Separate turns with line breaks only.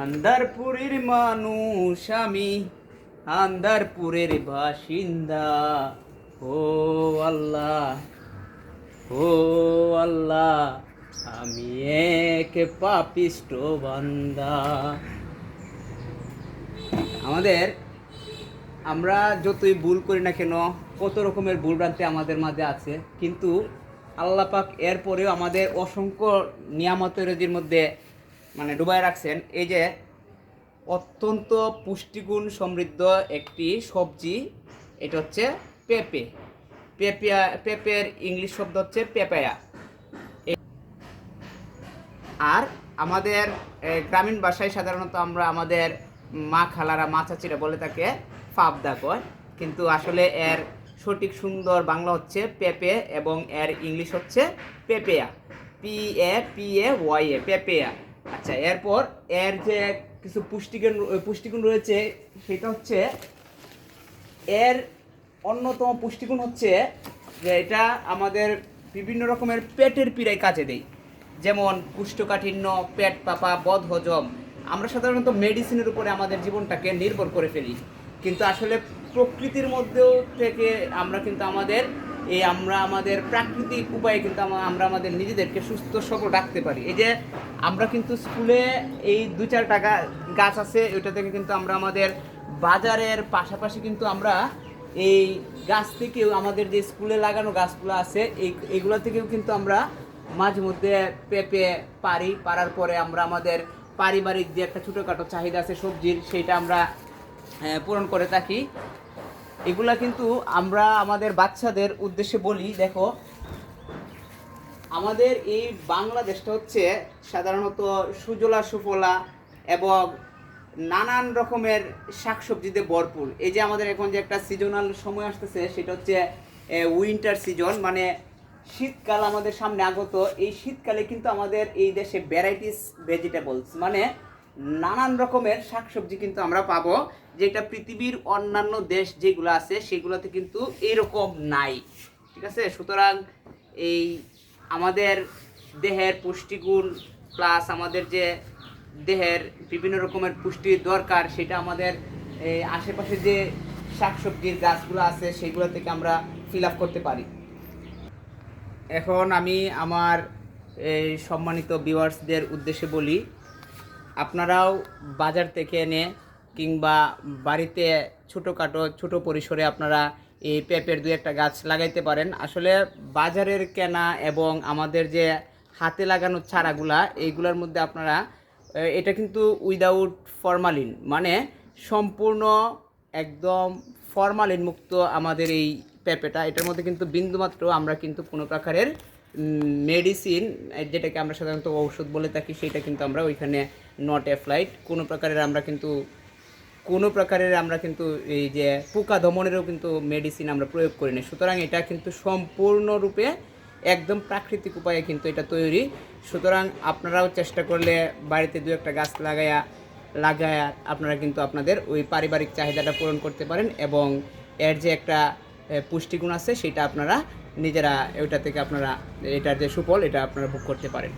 আন্দারপুরের মানুষ আমি, আন্দারপুরের বাসিন্দা। ও আল্লাহ ও আল্লাহ, আমি এক পাপিষ্ট বান্দা। আমাদের, আমরা যতই ভুল করি না কেন, কত রকমের ভুল ভ্রান্তি আমাদের মাঝে আছে, কিন্তু আল্লাহ পাক এরপরেও আমাদের অসংখ্য নিয়ামতের মধ্যে মানে ডুবাই রাখছেন, এই যে অত্যন্ত পুষ্টিগুণ সমৃদ্ধ একটি সবজি, এটা হচ্ছে পেঁপে। পেঁপিয়া পেঁপের ইংলিশ শব্দ হচ্ছে পেঁপায়া। আর আমাদের গ্রামীণ ভাষায় সাধারণত আমরা আমাদের মা খালারা, মা চাচিরা বলে থাকে ফাবদা কয়। কিন্তু আসলে এর সঠিক সুন্দর বাংলা হচ্ছে পেপে এবং এর ইংলিশ হচ্ছে papaya. P A P A Y A papaya. আচ্ছা এরপর এর যে কিছু পুষ্টিগুণ পুষ্টিগুণ রয়েছে, সেটা হচ্ছে এর অন্যতম পুষ্টিগুণ হচ্ছে যে এটা আমাদের বিভিন্ন রকমের পেটের পীড়ায় কাজে দেয়। যেমন কুষ্ঠকাঠিন্য, পেট পাপা বদ হজম আমরা সাধারণত মেডিসিনের উপরে আমাদের জীবনটাকে নির্ভর করে ফেলি। কিন্তু আসলে প্রকৃতির মধ্যেও থেকে আমরা কিন্তু আমাদের এই আমরা আমাদের প্রাকৃতিক উপায়ে কিন্তু আমরা আমাদের নিজেদেরকে সুস্থ সবল রাখতে পারি। এই যে আমরা কিন্তু স্কুলে এই দু চার টাকা গাছ আছে, ওইটা থেকে কিন্তু আমরা আমাদের বাজারের পাশাপাশি কিন্তু আমরা এই গাছ থেকেও আমাদের যে স্কুলে লাগানো গাছগুলো আছে, এই এগুলো থেকেও কিন্তু আমরা মাঝে মধ্যে পেঁপে পারি, পারার পরে আমরা আমাদের পারিবারিক যে একটা ছোটোখাটো চাহিদা আছে, সবজির সেইটা আমরা পূরণ করে থাকি। এগুলা কিন্তু আমরা আমাদের বাচ্চাদের উদ্দেশ্যে বলি, দেখো আমাদের এই বাংলাদেশটা হচ্ছে সাধারণত সুজলা, সুফলা এবং নানান রকমের শাকসবজিতে ভরপুর। এই যে আমাদের এখন যে একটা সিজনাল সময় আসতেছে, সেটা হচ্ছে উইন্টার সিজন মানে শীতকাল আমাদের সামনে আগত। এই শীতকালে কিন্তু আমাদের এই দেশে ভ্যারাইটিস ভেজিটেবলস মানে নানান রকমের শাকসবজি কিন্তু আমরা পাবো, যেটা পৃথিবীর অন্যান্য দেশ যেগুলো আছে, সেগুলোতে কিন্তু এরকম নাই। ঠিক আছে? সুতরাং এই আমাদের দেহের পুষ্টিগুণ প্লাস আমাদের যে দেহের বিভিন্ন রকমের পুষ্টির দরকার, সেটা আমাদের এই আশেপাশে যে শাকসবজির গাছগুলো আছে, সেগুলো থেকে আমরা ফিল আপ করতে পারি। এখন আমি আমার এই সম্মানিত ভিউয়ার্সদের উদ্দেশ্যে বলি, আপনারাও বাজার থেকে এনে কিংবা বাড়িতে ছোটোখাটো, ছোটো পরিসরে আপনারা এই পেঁপের দু একটা গাছ লাগাইতে পারেন। আসলে বাজারের কেনা এবং আমাদের যে হাতে লাগানো চারাগুলা, এইগুলোর মধ্যে আপনারা এটা কিন্তু উইদাউট ফরমালিন মানে সম্পূর্ণ একদম ফরমালিন মুক্ত আমাদের এই পেঁপেটা। এটার মধ্যে কিন্তু বিন্দুমাত্র আমরা কিন্তু কোনো প্রকারের মেডিসিন যেটাকে আমরা সাধারণত ঔষধ বলে থাকি, সেটা কিন্তু আমরা ওইখানে নট অ্যাপ্লাইড কোনো প্রকারের আমরা কিন্তু কোনো প্রকারের আমরা কিন্তু এই যে পোকা দমনেরও কিন্তু মেডিসিন আমরা প্রয়োগ করি না সুতরাং এটা কিন্তু সম্পূর্ণরূপে একদম প্রাকৃতিক উপায়ে কিন্তু এটা তৈরি। সুতরাং আপনারাও চেষ্টা করলে বাড়িতে দু একটা গাছ লাগায়া লাগায়া আপনারা কিন্তু আপনাদের ওই পারিবারিক চাহিদাটা পূরণ করতে পারেন এবং এর যে একটা পুষ্টিগুণ আছে সেটা আপনারা নিজেরা ওইটা থেকে আপনারা, এটার যে সুফল এটা আপনারা ভোগ করতে পারেন।